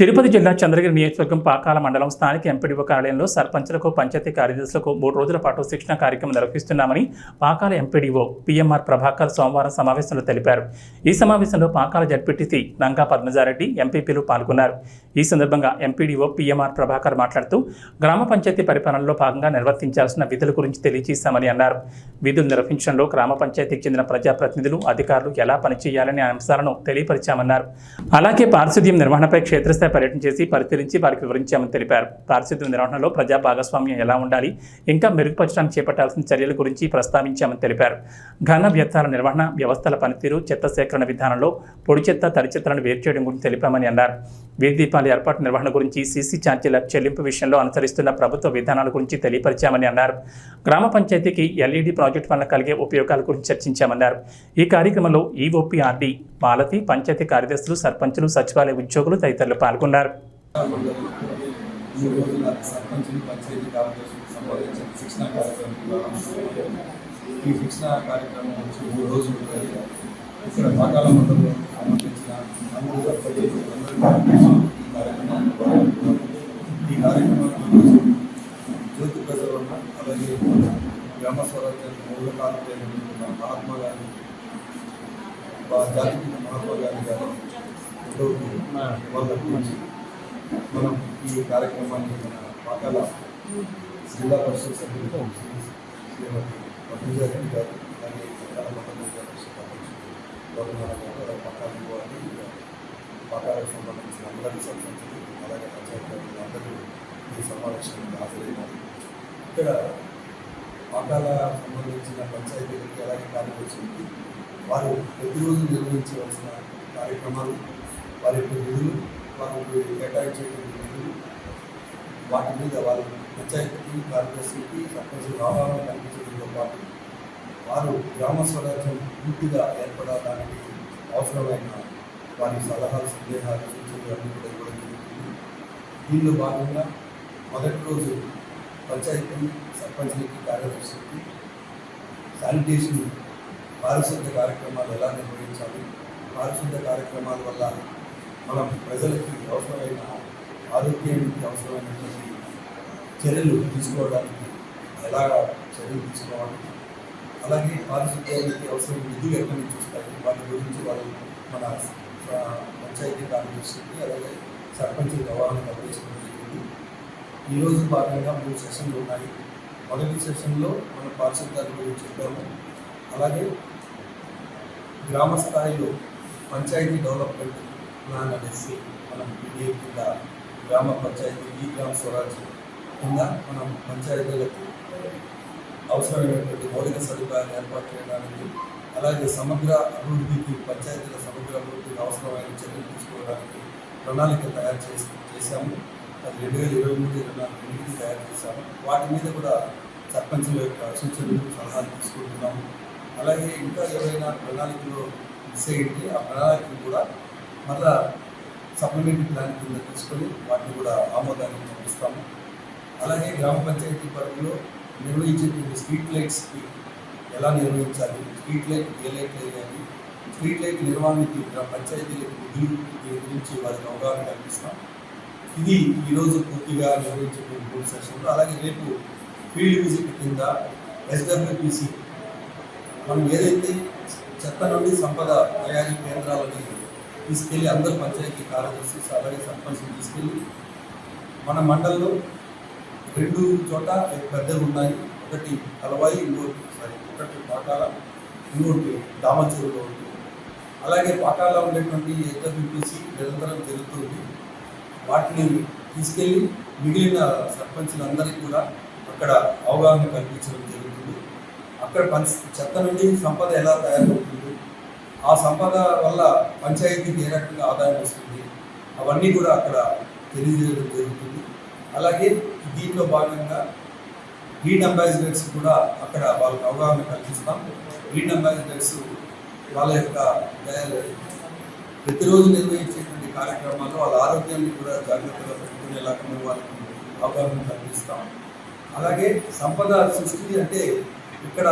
తిరుపతి జిల్లా చంద్రగిరి నియోజకవర్గం పాకాల మండలం స్థానిక ఎంపీడీఓ కార్యాలయంలో సర్పంచులకు పంచాయతీ కార్యదర్శులకు మూడు రోజుల పాటు శిక్షణ కార్యక్రమం నిర్వహిస్తున్నామని పాకాల ఎంపీడీఓ పీఎంఆర్ ప్రభాకర్ సోమవారం సమావేశంలో తెలిపారు. ఈ సమావేశంలో పాకాల జడ్పీటీసీ నంగా పద్మజారెడ్డి ఎంపీపీలు పాల్గొన్నారు. ఈ సందర్భంగా ఎంపీడీఓ పీఎంఆర్ ప్రభాకర్ మాట్లాడుతూ గ్రామ పంచాయతీ పరిపాలనలో భాగంగా నిర్వర్తించాల్సిన విధుల గురించి తెలియజేశామని అన్నారు. విధులు నిర్వహించడంలో గ్రామ పంచాయతీకి చెందిన ప్రజాప్రతినిధులు అధికారులు ఎలా పనిచేయాలనే అంశాలను తెలియపరిచామన్నారు. అలాగే పారిశుద్ధ్యం నిర్వహణపై క్షేత్రస్థాయి పర్యటన చేసి పరిశీలించి వారికి వివరించామని తెలిపారు. పారిశుద్ధ్య నిర్వహణలో ప్రజా భాగస్వామ్యం ఎలా ఉండాలి ఇంకా మెరుగుపరచడానికి చేపట్టాల్సిన చర్యల గురించి ప్రస్తావించామని తెలిపారు. ఘన వ్యర్థాల నిర్వహణ వ్యవస్థల పనితీరు చెత్త సేకరణ విధానంలో పొడి చెత్త తడి చెత్తలను వేరు చేయడం గురించి తెలిపామని అన్నారు. వీధి దీపాల ఏర్పాటు నిర్వహణ గురించి సీసీ ఛార్జీల చెల్లింపు విషయంలో అనుసరిస్తున్న ప్రభుత్వ విధానాల గురించి తెలియపరిచామని అన్నారు. గ్రామ పంచాయతీకి ఎల్ఈడి ప్రాజెక్టు వల్ల కలిగే ఉపయోగాల గురించి చర్చించామన్నారు. ఈ కార్యక్రమంలో ఈఓపీఆర్డీ మాలతి పంచాయతీ కార్యదర్శులు సర్పంచులు సచివాలయ ఉద్యోగులు తదితరులు పాల్గొన్నారు ఈ శిక్షణ కార్యక్రమం వచ్చి మూడు రోజులు ఉంటుంది ఇక్కడ పాకాల మండలంలో సంబంధించిన అందరూ ఈ కార్యక్రమాన్ని పాల్గొంటున్నారు. ఈ కార్యక్రమాన్ని జ్యోతి ప్రజలన్న అలాగే గ్రామ స్వరాజ్యాన్ని మూల కాలంలో మహాత్మా గాంధీ వా- మహాత్మా గాంధీ గారు వాళ్ళ గురించి మనం ఈ కార్యక్రమాన్ని మన పాకాల జిల్లా పరిషత్ సభ్యులు శ్రీమతి పద్మజారెడ్డి గారు అలాగే సంబంధించిన అందరికీ సర్పంచులు అలాగే పంచాయతీ అందరూ ఈ సమావేశానికి హాజరైనారు ఇక్కడ పాకాల సంబంధించిన పంచాయతీలకి అలాగే కార్యదర్శులకి వారు ప్రతిరోజు నిర్వహించవలసిన కార్యక్రమాలు వారి యొక్క విధులు వారికి కేటాయించేటువంటి నిధులు వాటి మీద వారు పంచాయతీ కార్యదర్శికి సర్పంచులకు రావాలని కనిపించడంతో పాటు వారు గ్రామ స్వరాజ్యం పూర్తిగా ఏర్పడడానికి అవసరమైన వారి సలహాలు సందేహాలు సూచనలు అన్నీ కూడా ఇవ్వడం జరుగుతుంది. దీనిలో భాగంగా మొదటి రోజు పంచాయతీ సర్పంచులకి కార్యదర్శికి శానిటేషన్ పారిశుద్ధ్య కార్యక్రమాలు ఎలా నిర్వహించాలి? పారిశుద్ధ్య కార్యక్రమాల వల్ల మనం ప్రజలకి అవసరమైన ఆరోగ్యానికి అవసరమైనటువంటి చర్యలు తీసుకోవడానికి ఎలా చర్యలు తీసుకోవాలి? అలాగే పారిశుద్ధ్యానికి అవసరం నిధులు ఎక్కడి నుంచి వస్తాయి? వాటి గురించి వాళ్ళు మన పంచాయతీ కార్యదర్శికి అలాగే సర్పంచ్ అవగాహన కల్పించడం జరిగింది ఈరోజు భాగంగా మూడు సెషన్లు ఉన్నాయి. మొదటి సెషన్లో మనం పారిశుద్ధ్యాల గురించి చెప్పాము. అలాగే గ్రామ స్థాయిలో పంచాయతీ డెవలప్మెంట్ ప్లాన్ అనేసి మనం పీడిఏ కింద గ్రామ పంచాయతీ ఈ గ్రామ స్వరాజ్ కింద మనం పంచాయతీలకు అవసరమైనటువంటి మౌలిక సదుపాయాలు ఏర్పాటు చేయడానికి అలాగే సమగ్ర అభివృద్ధికి పంచాయతీల సమగ్ర అభివృద్ధికి అవసరమైన చర్యలు తీసుకోవడానికి ప్రణాళిక తయారు చేసి చేశాము. అది రెండు వేల ఇరవై మూడు ఇరవై నాలుగు రెండింటికి తయారు చేశాము. వాటి మీద కూడా సర్పంచుల యొక్క సూచనలు సలహాలు తీసుకుంటున్నాము. అలాగే ఇంకా ఏవైనా ప్రణాళికలు మిస్ అయ్యింటే ఆ ప్రణాళికలు కూడా మళ్ళా సప్లిమెంటరీ ప్లాన్ కింద తీసుకొని వాటిని కూడా ఆమోదానికి పంపిస్తాము. అలాగే గ్రామ పంచాయతీ పరిధిలో నిర్వహించేటువంటి స్ట్రీట్ లైట్స్కి ఎలా నిర్వహించాలి? స్ట్రీట్ లైట్ ఏ లైట్ వేయాలి స్ట్రీట్ లైట్ నిర్వహణకి గ్రామ పంచాయతీలకు నిధులు గురించి వారికి అవగాహన కల్పిస్తాం. ఇది ఈరోజు పూర్తిగా నిర్వహించేటువంటి మూడు సెషన్లు. అలాగే రేపు ఫీల్డ్ విజిట్ కింద ఎస్డబ్ల్యూపీసీ మనం ఏదైతే చెత్త నుండి సంపద తయారీ కేంద్రాలని తీసుకెళ్ళి అందరు పంచాయతీ కార్యదర్శి అలాగే సర్పంచ్ని తీసుకెళ్ళి మన మండలంలో రెండు చోట పెద్దలు ఉన్నాయి. ఒకటి కలవాయి ఇంకోటి సారీ ఒకటి పాకాల ఇంకోటి దామచూరులో ఉంది. అలాగే పాకాల ఉండేటువంటి ఎస్డబ్ల్యూపిసి నిరంతరం జరుగుతుంది. వాటిని తీసుకెళ్ళి మిగిలిన సర్పంచులందరికీ కూడా అక్కడ అవగాహన కల్పించడం అక్కడ పంచ చెత్త నుండి సంపద ఎలా తయారవుతుంది? ఆ సంపద వల్ల పంచాయతీకి ఏ రకంగా ఆదాయం వస్తుంది? అవన్నీ కూడా అక్కడ తెలియజేయడం జరుగుతుంది. అలాగే దీంట్లో భాగంగా గ్రీన్ అంబాసిడర్స్ కూడా అక్కడ వాళ్ళకి అవగాహన కల్పిస్తాం. గ్రీన్ అంబాసిడర్స్ వాళ్ళ యొక్క ప్రతిరోజు నిర్వహించేటువంటి కార్యక్రమాల్లో వాళ్ళ ఆరోగ్యాన్ని కూడా జాగ్రత్తగా పెట్టుకునేలాగా వాళ్ళకి అవగాహన కల్పిస్తాం. అలాగే సంపద సృష్టి అంటే ఇక్కడ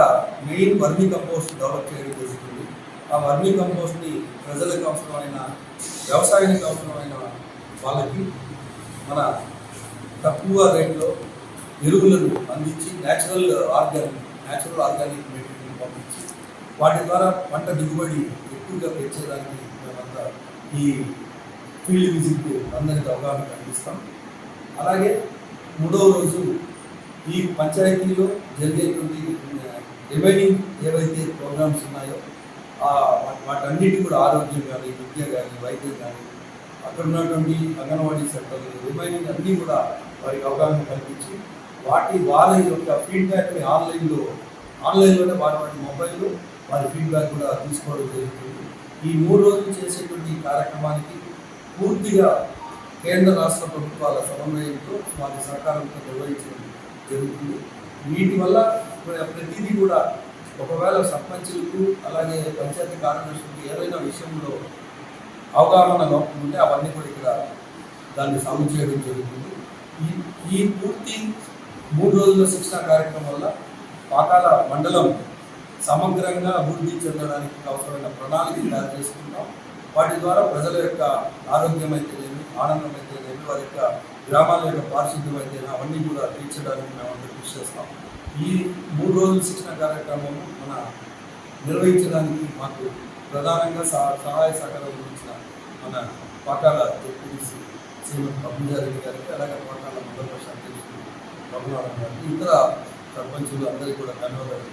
మెయిన్ వర్మీ కంపోస్ట్ డెవలప్ చేయడం జరుగుతుంది. ఆ వర్మీ కంపోస్ట్ని ప్రజలకు అవసరమైన వ్యవసాయానికి అవసరమైన వాళ్ళకి మన తక్కువ రేట్లో ఎరువులను అందించి natural organic natural organic material పంపించి వాటి ద్వారా పంట దిగుబడి ఎక్కువగా పెంచేదానికి మేమంతా ఈ ఫీల్డ్ విజిట్ అందరికీ అవగాహన కల్పిస్తాం. అలాగే మూడవ రోజు ఈ పంచాయతీలో జరిగేటువంటి రిమైనింగ్ ఏవైతే ప్రోగ్రామ్స్ ఉన్నాయో వాటన్నిటి కూడా ఆరోగ్యం కానీ విద్య కానీ వైద్యం కానీ అక్కడ ఉన్నటువంటి అంగన్వాడీ సెంటర్లు రిమైనింగ్ అన్నీ కూడా వారికి అవగాహన కల్పించి వాటి వాళ్ళ యొక్క ఫీడ్బ్యాక్ని ఆన్లైన్లో ఆన్లైన్లోనే వారి వాటి మొబైల్లో వారి ఫీడ్బ్యాక్ కూడా తీసుకోవడం జరుగుతుంది. ఈ మూడు రోజులు చేసేటువంటి కార్యక్రమానికి పూర్తిగా కేంద్ర రాష్ట్ర ప్రభుత్వాల సమన్వయంతో వారి సహకారంతో నిర్వహించడం జరుగుతుంది. వీటి వల్ల ప్రతిదీ కూడా ఒకవేళ సర్పంచులకు అలాగే పంచాయతీ కార్యదర్శులకు ఏదైనా విషయంలో అవగాహన లోపం ఉంటే అవన్నీ కూడా ఇక్కడ దాన్ని సాల్వ్ చేయడం జరుగుతుంది. ఈ ఈ పూర్తి మూడు రోజుల శిక్షణ కార్యక్రమం వల్ల పాకాల మండలం సమగ్రంగా అభివృద్ధి చెందడానికి అవసరమైన ప్రణాళిక తయారు చేసుకుంటాం. వాటి ద్వారా ప్రజల యొక్క ఆరోగ్యం అయితే ఆనందం అయితేనేమి వారి యొక్క గ్రామాల యొక్క పారిశుద్ధ్యం అయితేనే అవన్నీ కూడా తీర్చడానికి మేము అందరూ కృషి చేస్తాం. ఈ మూడు రోజుల శిక్షణ కార్యక్రమం మన నిర్వహించడానికి మాకు ప్రధానంగా సహాయ సహకారం గురించిన మన పాకాల జెడ్పీటీసీ శ్రీమతి పద్మజారెడ్డి గారికి అలాగే పాకాల మొదటి పరిషత్ ప్రభుత్వం గారికి ఇతర సర్పంచులు అందరికీ కూడా ధన్యవాదాలు.